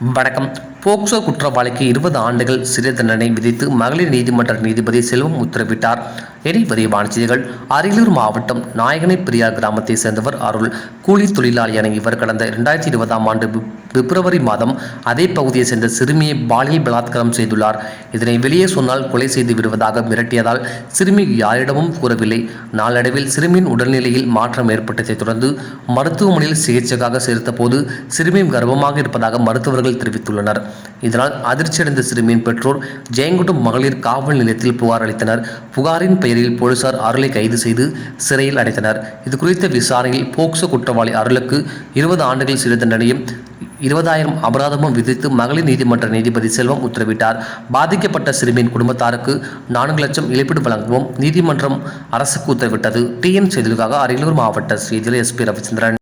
வணக்கம். போக்சோ குற்றவாளிக்கு இருபது ஆண்டுகள் சிறை தண்டனை விதித்து மகளிர் நீதிமன்ற நீதிபதி செல்வம் உத்தரவிட்டார். இனி விரைவான செய்திகள். அரியலூர் மாவட்டம் நாயகனை பெரியார் கிராமத்தை சேர்ந்தவர் அருள். கூலி தொழிலாளியான இவர் கடந்த இரண்டாயிரத்தி இருபதாம் ஆண்டு பிப்ரவரி மாதம் அதே பகுதியை சேர்ந்த சிறுமியை பாலியல் பலாத்காரம் செய்துள்ளார். இதனை வெளியே சொன்னால் கொலை செய்து விடுவதாக மிரட்டியதால் சிறுமி யாரிடமும் கூறவில்லை. நாளடைவில் சிறுமியின் உடல்நிலையில் மாற்றம் ஏற்பட்டதைத் தொடர்ந்து மருத்துவமனையில் சிகிச்சைக்காக சேர்த்தபோது சிறுமி கர்ப்பமாக இருப்பதாக மருத்துவர்கள் தெரிவித்துள்ளனர். இதனால் அதிர்ச்சியடைந்த சிறுமியின் பெற்றோர் ஜெயங்குட்டம் மகளிர் காவல் நிலையத்தில் புகார் அளித்தனர். புகாரின் பெயரில் போலீசார் அருளை கைது செய்து சிறையில் அடைத்தனர். இது குறித்த விசாரணையில் போக்சோ குற்றவாளி அருளுக்கு இருபது ஆண்டுகள் சிறை தண்டனையும் இருபதாயிரம் அபராதமும் விதித்து மகளிர் நீதிமன்ற நீதிபதி செல்வம் உத்தரவிட்டார். பாதிக்கப்பட்ட சிறுமியின் குடும்பத்தாருக்கு நான்கு லட்சம் இழப்பீடு வழங்கவும் நீதிமன்றம் அரசுக்கு உத்தரவிட்டது. டிஎன் செய்திகளுக்காக அரியலூர் மாவட்ட செய்தியில் எஸ்பி ரவிச்சந்திரன்.